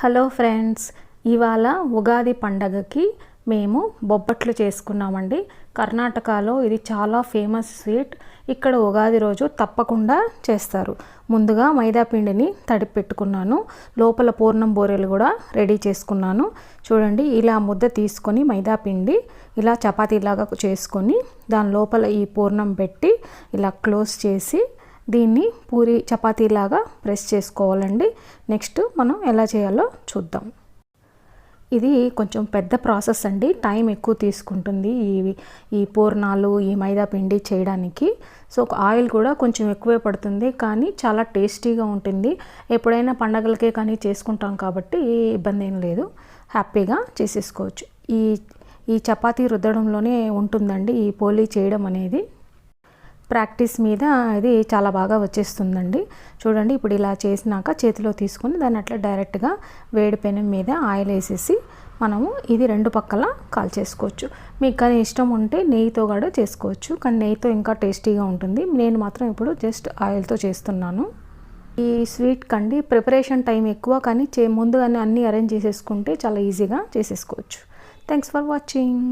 Hello friends ఇవాళ ఉగాది పండగకి మేము బొబ్బట్లు చేసుకున్నామండి. కర్ణాటకలో ఇది చాలా ఫేమస్ స్వీట్. ఇక్కడ ఉగాది రోజు తప్పకుండా చేస్తారు. ముందుగా మైదాపిండిని తడిపి పెట్టుకున్నాను. లోపల పూర్ణం బూరెలు కూడా రెడీ చేసుకున్నాను. చూడండి ఇలా ముద్ద తీసుకొని మైదాపిండి ఇలా చపాతీలాగా చేసుకొని దాని లోపల ఈ పూర్ణం పెట్టి ఇలా క్లోజ్ చేసి దీన్ని పూరి చపాతీలాగా ప్రెస్ చేసుకోవాలండి. నెక్స్ట్ మనం ఎలా చేయాలో చూద్దాం. ఇది కొంచెం పెద్ద ప్రాసెస్ అండి. టైం ఎక్కువ తీసుకుంటుంది ఈ ఈ పూర్ణాలు ఈ మైదా పిండి చేయడానికి. సో ఆయిల్ కూడా కొంచెం ఎక్కువే పడుతుంది. కానీ చాలా టేస్టీగా ఉంటుంది. ఎప్పుడైనా పండగలకే కానీ చేసుకుంటాం కాబట్టి ఇబ్బంది ఏం లేదు. హ్యాపీగా చేసేసుకోవచ్చు. ఈ ఈ చపాతీ రుద్దడంలోనే ఉంటుందండి ఈ పోలీ చేయడం అనేది. ప్రాక్టీస్ మీద ఇది చాలా బాగా వచ్చేస్తుందండి. చూడండి ఇప్పుడు ఇలా చేసినాక చేతిలో తీసుకొని దాన్ని అట్లా డైరెక్ట్గా వేడి పెనం మీద ఆయిల్ వేసేసి మనము ఇది రెండు పక్కల కాల్ చేసుకోవచ్చు మీకు కానీ ఇష్టం ఉంటే నెయ్యితో కూడా చేసుకోవచ్చు. కానీ నెయ్యితో ఇంకా టేస్టీగా ఉంటుంది. నేను మాత్రం ఇప్పుడు జస్ట్ ఆయిల్తో చేస్తున్నాను. ఈ స్వీట్ కండి ప్రిపరేషన్ టైం ఎక్కువ కానీ చే ముందుగానే అన్నీ అరేంజ్ చేసేసుకుంటే చాలా ఈజీగా చేసేసుకోవచ్చు. Thanks for watching.